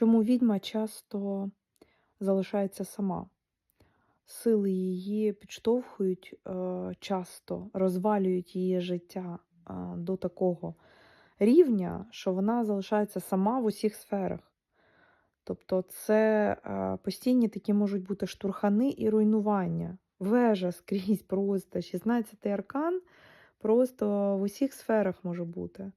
Чому відьма часто залишається сама? Сили її підштовхують е, часто, розвалюють її життя до такого рівня, що вона залишається сама в усіх сферах. Тобто це постійні такі можуть бути штурхани і руйнування. Вежа скрізь просто 16-й аркан просто в усіх сферах може бути.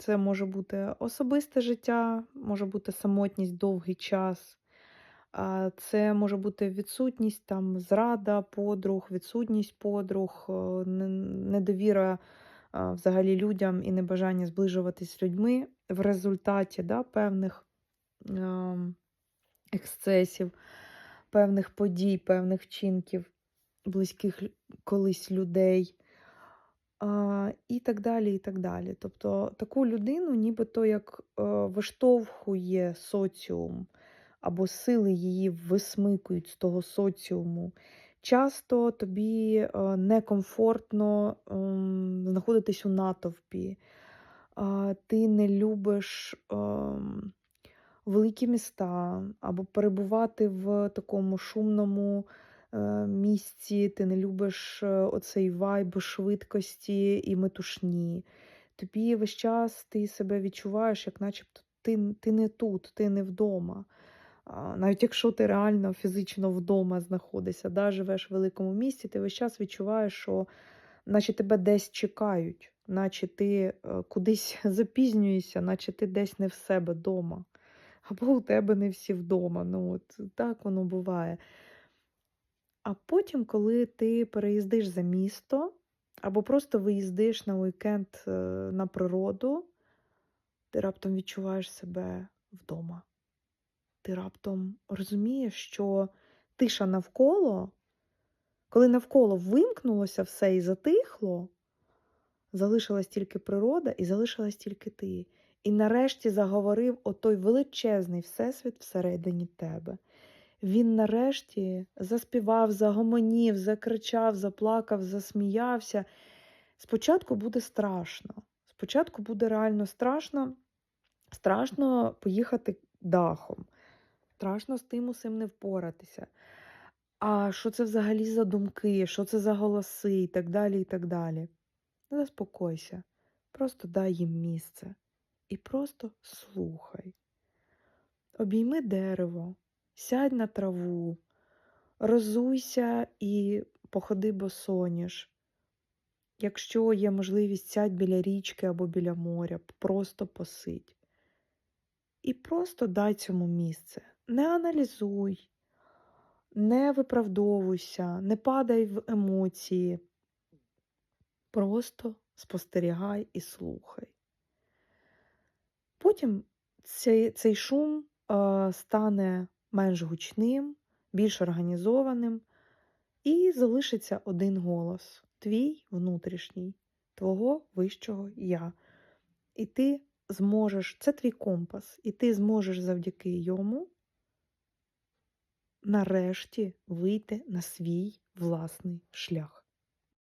Це може бути особисте життя, може бути самотність довгий час. Це може бути відсутність там зрада подруг, відсутність подруг, недовіра взагалі людям і небажання зближуватись з людьми в результаті да, певних ем, ексцесів, певних подій, певних вчинків близьких колись людей. І так далі, і так далі. Тобто таку людину нібито як виштовхує соціум, або сили її висмикують з того соціуму. Часто тобі некомфортно ем, знаходитись у натовпі, ти не любиш ем, великі міста, або перебувати в такому шумному місці, ти не любиш е, оцей вайб швидкості і метушні. Тобі весь час ти себе відчуваєш, як начебто ти, ти не тут, ти не вдома. Навіть якщо ти реально фізично вдома знаходишся, да, живеш в великому місті, ти весь час відчуваєш, що наче тебе десь чекають, наче ти е, кудись запізнюєшся, наче ти десь не в себе вдома. Або у тебе не всі вдома. Ну, от так воно буває. А потім, коли ти переїздиш за місто, або просто виїздиш на уікенд е, на природу, ти раптом відчуваєш себе вдома. Ти раптом розумієш, що тиша навколо, коли навколо вимкнулося все і затихло, залишилась тільки природа і залишилась тільки ти. І нарешті заговорив отой величезний всесвіт всередині тебе. Він нарешті заспівав, загомонів, закричав, заплакав, засміявся. Спочатку буде страшно. Спочатку буде реально страшно. Страшно поїхати дахом. Страшно з тим усім не впоратися. А що це взагалі за думки, що це за голоси і так далі, і так далі. Заспокойся, просто дай їм місце і просто слухай. Обійми дерево, сядь на траву, розуйся і походи босоніж. Якщо є можливість, сядь біля річки або біля моря, просто посидь. І просто дай цьому місце. Не аналізуй, не виправдовуйся, не падай в емоції. Просто спостерігай і слухай. Потім цей, цей шум е, стане менш гучним, більш організованим, і залишиться один голос твій внутрішній, твого вищого я. І ти зможеш, це твій компас, і ти зможеш завдяки йому нарешті вийти на свій власний шлях.